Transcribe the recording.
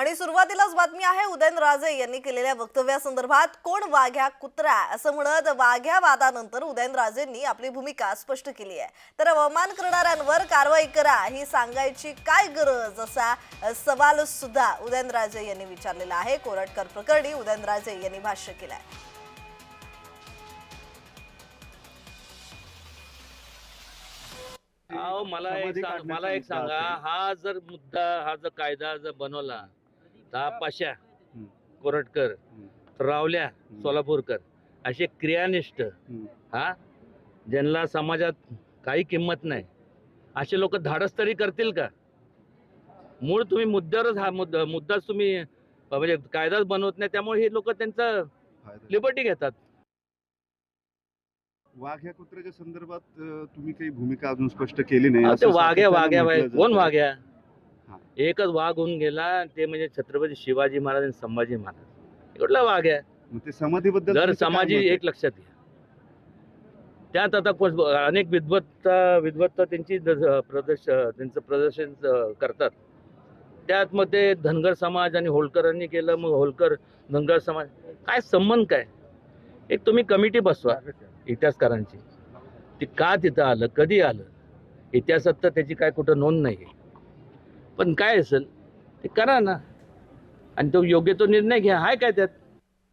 आणि सुरुवातीलाच बातमी आहे उदयनराजे यांनी केलेल्या वक्तव्यासंदर्भात कोण वाघ्या कुत्रा असं म्हणत वाघ्या वादानंतर उदयनराजेंनी आपली भूमिका स्पष्ट केली आहे. तर अवमान करणाऱ्यांवर कारवाई करा ही सांगायची काय गरज? असा सवाल सुद्धा उदयनराजे यांनी विचारलेला आहे. कोरटकर प्रकरणी उदयनराजे यांनी भाष्य केलं आहे. अहो मला एक मला एक सांगा. हा जर मुद्दा हा जर कायदा जर बनवला तर हा पाशा. कोरटकर. रावल्या सोलापूरकर असे क्रियानिष्ठ. हा ज्यांना समाजात काही किंमत नाही असे लोक धाडस तरी करतील का मूळ तुम्ही मुद्द्यावरच हा मुद्दा मुद्दाच तुम्ही म्हणजे कायदाच बनवत नाही त्यामुळे हे लोक त्यांचं. लिबर्टी घेतात वाघ या कुत्र्याच्या संदर्भात तुम्ही काही भूमिका अजून स्पष्ट केली नाही वाघ्या वाघ्या कोण. वाघ्या. एकच वाघ होऊन गेला ते म्हणजे छत्रपती शिवाजी महाराज आणि संभाजी महाराज. कुठला वाघ आहे. मग ते समाधीबद्दल काय समाजी मत आहे? एक लक्षात घ्या. त्यात आता कोण- अनेक विद्वत्ता विद्वत्ता त्यांची द- प्रदर्श त्यांचं प्रदर्शन अं, करतात. त्यात मग ते धनगर समाज आणि होळकरांनी केलं मग होळकर धनगर समाज. काय संबंध काय? एक तुम्ही कमिटी बसवा इतिहासकारांची. ती का तिथं आलं कधी आलं? इतिहासात तर त्याची काय कुठं नोंद नाही पण काय असेल? ते करा ना. आणि तो योग्य तो निर्णय घ्या. हाय काय त्यात?